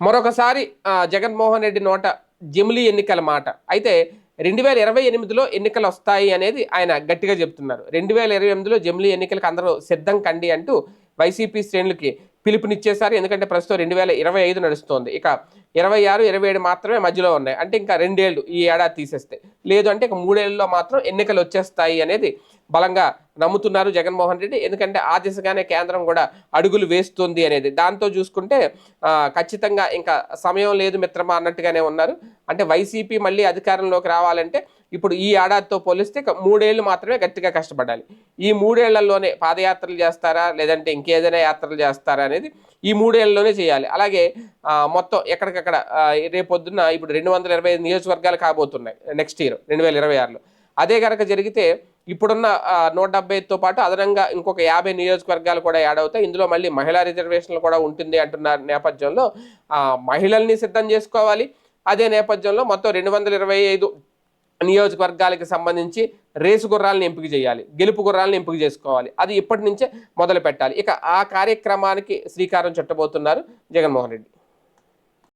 మరొకసారి జగన్మోహన్ రెడ్డి నోట జమిలీ ఎన్నికల మాట. అయితే రెండు వేల ఇరవై ఎనిమిదిలో ఎన్నికలు వస్తాయి అనేది ఆయన గట్టిగా చెప్తున్నారు. రెండు వేల ఇరవై ఎనిమిదిలో జమిలీ ఎన్నికలకు అందరూ సిద్ధం కండి అంటూ వైసీపీ శ్రేణులకి పిలుపునిచ్చేశారు. ఎందుకంటే ప్రస్తుతం రెండు వేల ఇరవై ఐదు నడుస్తోంది. ఇక ఇరవై ఆరు ఇరవై ఏడు మాత్రమే మధ్యలో ఉన్నాయి. అంటే ఇంకా రెండేళ్ళు ఈ ఏడాది తీసేస్తే. లేదు అంటే ఇక మూడేళ్ళలో మాత్రం ఎన్నికలు వచ్చేస్తాయి అనేది బలంగా నమ్ముతున్నారు జగన్మోహన్ రెడ్డి. ఎందుకంటే ఆ దిశగానే కేంద్రం కూడా అడుగులు వేస్తుంది అనేది. దాంతో చూసుకుంటే ఖచ్చితంగా ఇంకా సమయం లేదు మిత్రమా అన్నట్టుగానే ఉన్నారు. అంటే వైసీపీ మళ్ళీ అధికారంలోకి రావాలంటే ఇప్పుడు ఈ ఏడాదితో పోలిస్తే మూడేళ్ళు మాత్రమే గట్టిగా కష్టపడాలి. ఈ మూడేళ్ళలోనే పాదయాత్రలు చేస్తారా? లేదంటే ఇంకేదైనా యాత్రలు చేస్తారా అనేది ఈ మూడేళ్ళలోనే చేయాలి. అలాగే మొత్తం ఎక్కడికక్కడ రేపొద్దున ఇప్పుడు రెండు వందల ఇరవై ఐదు నియోజకవర్గాలు కాబోతున్నాయి. నెక్స్ట్ ఇయర్ రెండు వేల ఇరవై ఆరులో. అదే కనుక జరిగితే ఇప్పుడున్న నూట డెబ్బై ఐదుతో పాటు అదనంగా ఇంకొక యాభై నియోజకవర్గాలు కూడా యాడ్ అవుతాయి. ఇందులో మళ్ళీ మహిళా రిజర్వేషన్లు కూడా ఉంటుంది అంటున్న నేపథ్యంలో. మహిళల్ని సిద్ధం చేసుకోవాలి. అదే నేపథ్యంలో మొత్తం రెండు వందల ఇరవై ఐదు నియోజకవర్గాలకు సంబంధించి రేసు గుర్రాలను ఎంపిక చేయాలి. గెలుపు గుర్రాలను ఎంపిక చేసుకోవాలి. అది ఇప్పటి నుంచే మొదలు పెట్టాలి ఇక ఆ కార్యక్రమానికి శ్రీకారం చుట్టబోతున్నారు జగన్మోహన్ రెడ్డి.